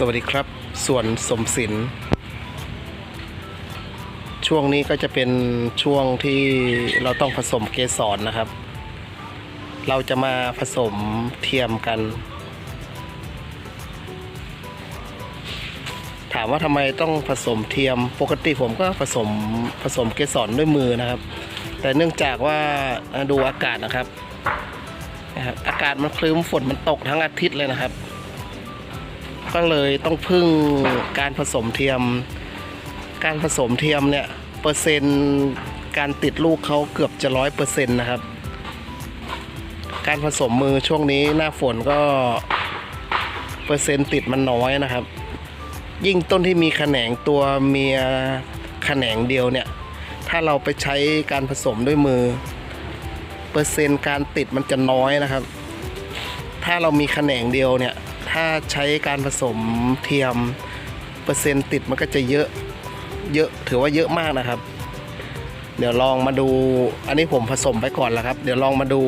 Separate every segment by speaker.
Speaker 1: สวัสดีครับ ส่วนสมศิลช่วงนี้ก็จะเป็นช่วงที่เราต้องผสมเกสรนะครับ เราจะมาผสมเทียมกัน ถามว่าทำไมต้องผสมเทียมปกติผมก็ผสมผสมเกสรด้วยมือนะครับ แต่เนื่องจากว่าดูอากาศนะครับ อากาศมันคลึ้มฝนมันตกทั้งอาทิตย์เลยนะครับ ก็เลยต้องพึ่งการผสมเทียม การผสมเทียมเนี่ยเปอร์เซ็นต์การติดลูกเขาเกือบจะร้อยเปอร์เซ็นต์นะครับ การผสมมือช่วงนี้หน้าฝนก็เปอร์เซ็นต์ติดมันน้อยนะครับ ยิ่งต้นที่มีแขนงตัวเมียแขนงเดียวเนี่ย ถ้าเราไปใช้การผสมด้วยมือ เปอร์เซ็นต์การติดมันจะน้อยนะครับ ถ้าเรามีแขนงเดียวเนี่ย ถ้าใช้การผสมเทียมเปอร์เซ็นต์ติดมันก็จะเยอะเยอะถือว่าเยอะมากนะครับ เดี๋ยวลองมาดูอันนี้ผมผสมไปก่อนแล้วครับ เดี๋ยวลองมาดู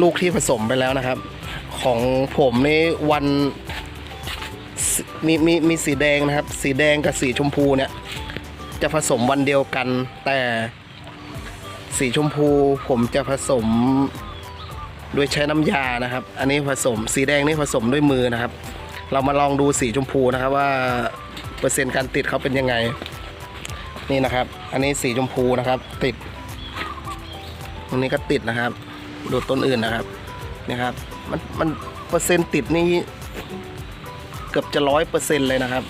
Speaker 1: ลูกที่ผสมไปแล้วนะครับ ของผมนี่วันมีมีมีสีแดงนะครับ สีแดงกับสีชมพูเนี่ย จะผสมวันเดียวกันแต่สีชมพูผมจะผสม โดยใช้น้ำยานะครับ อันนี้ผสมสีแดงนี่ผสมด้วยมือนะครับ เรามาลองดูสีชมพูนะครับว่าเปอร์เซ็นต์การติดเขาเป็นยังไง นี่นะครับ อันนี้สีชมพูนะครับ ติดตรงนี้ก็ติดนะครับ ดูต้นอื่นนะครับนี่ครับมันมันเปอร์เซ็นต์ติดนี่เกือบจะร้อยเปอร์เซ็นต์เลยนะครับ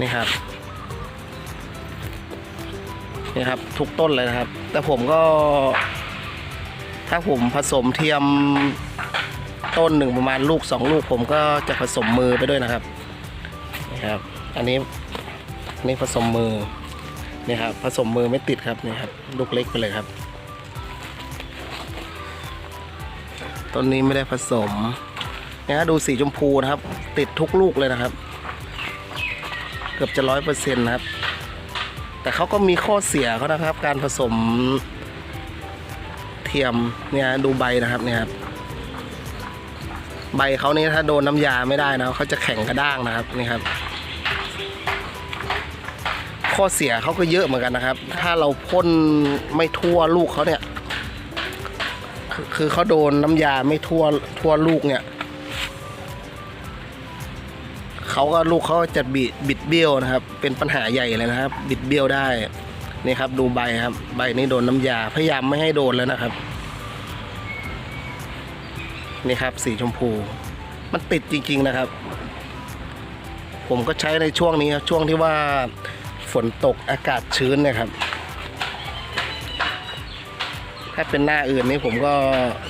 Speaker 1: นี่ครับนี่ครับทุกต้นเลยนะครับ แต่ผมก็ ถ้าผมผสมเทียมต้นหนึ่งประมาณลูกสองลูกผมก็จะผสมมือไปด้วยนะครับนี่ครับ อันนี้อันนี้ผสมมือนี่ครับผสมมือไม่ติดครับนี่ครับลูกเล็กไปเลยครับต้นนี้ไม่ได้ผสมนี่ฮะดูสีชมพูนะครับ ติดทุกลูกเลยนะครับ เกือบจะร้อยเปอร์เซ็นต์นะครับ แต่เขาก็มีข้อเสียเขานะครับ การผสม เทียมเนี่ยดูใบนะครับเนี่ยครับใบเขานี่ถ้าโดนน้ำยาไม่ได้นะเขาจะแข็งกระด้างนะครับนี่ครับ ข้อเสียเขาก็เยอะเหมือนกันนะครับ ถ้าเราพ่นไม่ทั่วลูกเขาเนี่ย คือคือเขาโดนน้ำยาไม่ทั่วทั่วลูกเนี่ยเขาก็ลูกเขาจะบิดบิดเบี้ยวนะครับ เป็นปัญหาใหญ่เลยนะครับ บิดเบี้ยวได้ นี่ครับดูใบครับ ใบนี้โดนน้ำยาพยายามไม่ให้โดนแล้วนะครับ นี่ครับสีชมพู มันติดจริง ๆนะครับ ผมก็ใช้ในช่วงนี้ครับช่วงที่ว่าฝนตกอากาศชื้นเนะครับ ถ้าเป็นหน้าอื่นนี่ผมก็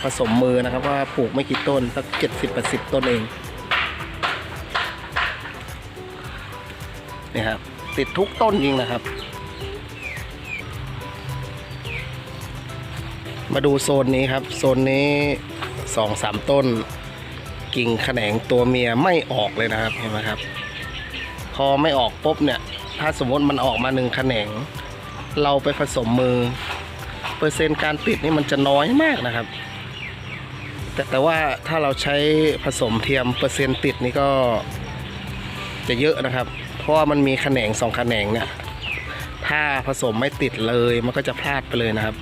Speaker 1: ผสมมือนะครับว่าปลูกไม่กี่ต้นสักเจ็ดสิบแปดสิบต้นเองนี่ครับติดทุกต้นจริงนะครับ มาดูโซนนี้ครับ โซนนี้สองสามต้น กิ่งแขนงตัวเมียไม่ออกเลยนะครับเห็นไหมครับ พอไม่ออกปุ๊บเนี่ย ถ้าสมมติมันออกมาหนึ่งแขนง เราไปผสมมือ เปอร์เซ็นต์การติดนี่มันจะน้อยมากนะครับ แต่แต่ว่าถ้าเราใช้ผสมเทียมเปอร์เซ็นต์ติดนี่ก็จะเยอะนะครับ เพราะว่ามันมีแขนงสองแขนงเนี่ย ถ้าผสมไม่ติดเลยมันก็จะพลาดไปเลยนะครับ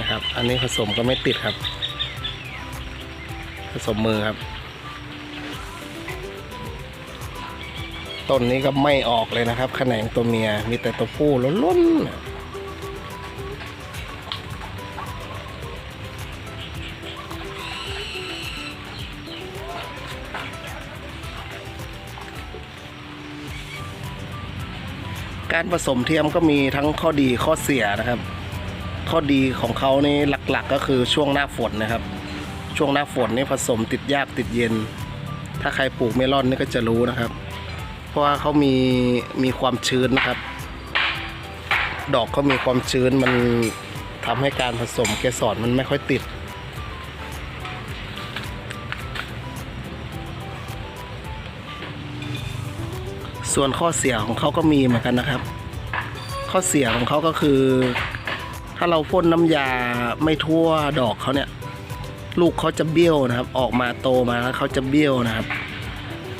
Speaker 1: นะครับ อันนี้ผสมก็ไม่ติดครับ ผสมมือครับ ต้นนี้ก็ไม่ออกเลยนะครับ แขนงตัวเมีย มีแต่ตัวผู้ล้นๆการผสมเทียมก็มีทั้งข้อดีข้อเสียนะครับ ข้อดีของเขานี่หลักๆ ก็คือช่วงหน้าฝนนะครับ ช่วงหน้าฝนนี่ผสมติดยากติดเย็น ถ้าใครปลูกเมลอนนี่ก็จะรู้นะครับ เพราะว่าเขามีมีความชื้นนะครับ ดอกเขามีความชื้นมันทำให้การผสมเกสรมันไม่ค่อยติด ส่วนข้อเสียของเขาก็มีเหมือนกันนะครับ ข้อเสียของเขาก็คือ ถ้าเราพ่นน้ำยาไม่ทั่วดอกเขาเนี่ย ลูกเขาจะเบี้ยวนะครับ ออกมาโตมาแล้วเขาจะเบี้ยวนะครับ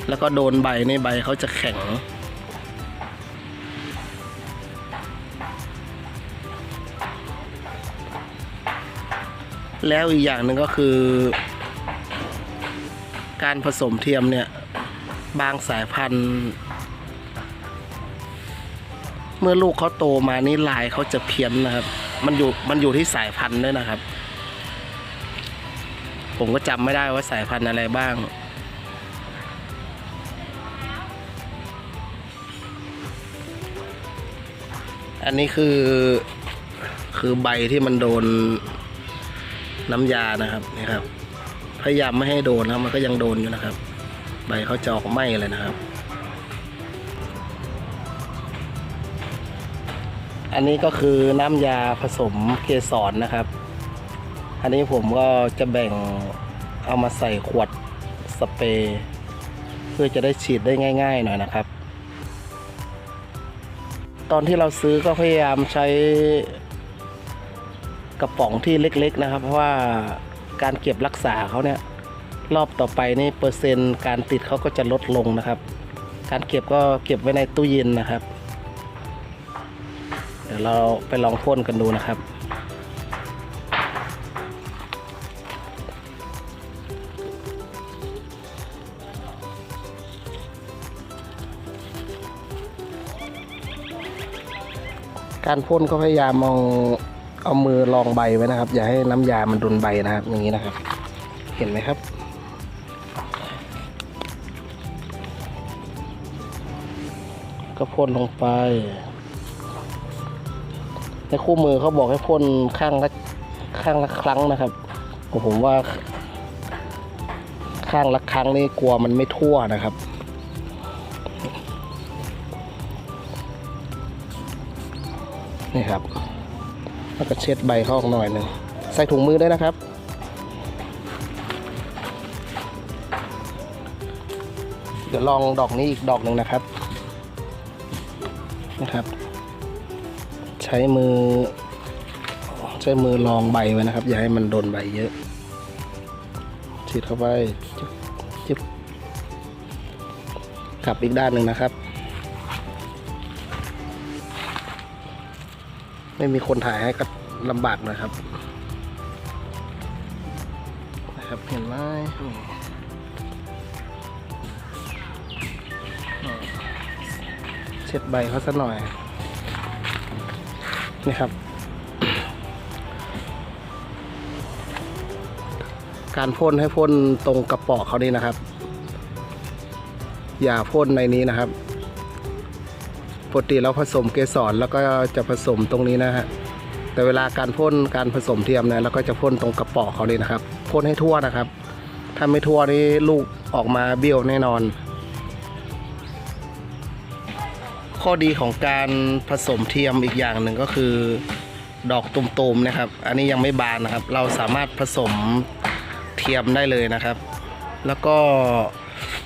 Speaker 1: แล้วก็โดนใบในใบเขาจะแข็งแล้วอีกอย่างหนึ่งก็คือ การผสมเทียมเนี่ย บางสายพันธุ์ เมื่อลูกเขาโตมานี่ลายเขาจะเพี้ยนนะครับ มันอยู่มันอยู่ที่สายพันธุ์ด้วยนะครับ ผมก็จำไม่ได้ว่าสายพันธุ์อะไรบ้าง อันนี้คือคือใบที่มันโดนน้ำยานะครับนี่ครับ พยายามไม่ให้โดนนะมันก็ยังโดนอยู่นะครับ ใบเขาจะออกไหมเลยนะครับ อันนี้ก็คือน้ำยาผสมเกสรนนะครับ อันนี้ผมก็จะแบ่งเอามาใส่ขวดสเปรย์เพื่อจะได้ฉีดได้ง่าย ๆ หน่อยนะครับ ตอนที่เราซื้อก็พยายามใช้กระป๋องที่เล็ก ๆ นะครับ เพราะว่าการเก็บรักษาเขาเนี่ย รอบต่อไปนี่เปอร์เซ็นต์การติดเขาก็จะลดลงนะครับ การเก็บก็เก็บไว้ในตู้เย็นนะครับ ดี๋ยวเราไปลองพ่นกันดูนะครับการพ่นก็พยายามเอาเอามือรองใบไว้นะครับ อย่าให้น้ำยามันโดนใบนะครับ อย่างนี้นะครับ เห็นไหมครับ ก็พ่นลงไป ในคู่มือเขาบอกให้พ่นข้างละข้างละครั้งนะครับแต่ผมว่า ข้างละครั้งนี่กลัวมันไม่ทั่วนะครับนี่ครับแล้วก็เช็ดใบเขาออกหน่อยหนึ่งใส่ถุงมือได้วยนะครับเดี๋ยวลองดอกนี้อีกดอกหนึ่งนะครับนะครับ ช้มือ ใช้มือลองใบไว้นะครับ อย่าให้มันโดนใบเยอะฉีดเข้าไปจึ๊บจึ๊บกลับอีกด้านหนึ่งนะครับ ไม่มีคนถ่ายให้ก็ลำบากนะครับนะครับเห็นไหมอืมอืมเช็ดใบเขาสักหน่อย นี่ครับการพ่นให้พ่นตรงกระป๋อเขานี่นะครับ อย่าพ่นในนี้นะครับปกติเราผสมเกสรแล้วก็จะผสมตรงนี้นะฮะแต่เวลาการพ่นการผสมเทียมเนี่ยเราก็จะพ่นตรงกระป๋อเขาเลยนะครับพ่นให้ทั่วนะครับ ถ้าไม่ทั่วนี่ลูกออกมาเบี้ยวแน่นอน ข้อดีของการผสมเทียมอีกอย่างหนึ่งก็คือดอกตุ่มๆนะครับ อันนี้ยังไม่บานนะครับ เราสามารถผสมเทียมได้เลยนะครับ แล้วก็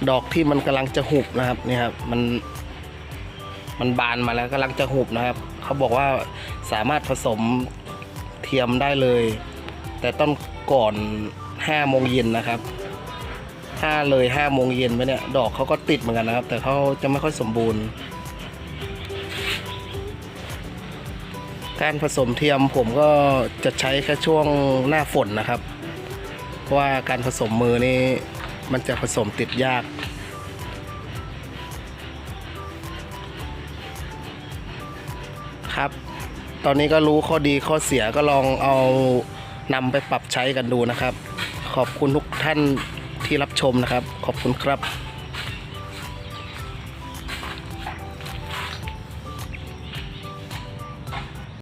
Speaker 1: ดอกที่มันกำลังจะหุบนะครับนี่ครับมันมันบานมาแล้วกำลังจะหุบนะครับ เขาบอกว่าสามารถผสมเทียมได้เลย แต่ต้องก่อน5โมงเย็นนะครับถ้าเลย5โมงเย็นไปเนี่ยดอกเขาก็ติดเหมือนกันนะครับ แต่เขาจะไม่ค่อยสมบูรณ์ การผสมเทียมผมก็จะใช้แค่ช่วงหน้าฝนนะครับ เพราะว่าการผสมมือนี่มันจะผสมติดยากครับ ตอนนี้ก็รู้ข้อดีข้อเสียก็ลองเอานำไปปรับใช้กันดูนะครับ ขอบคุณทุกท่านที่รับชมนะครับ ขอบคุณครับ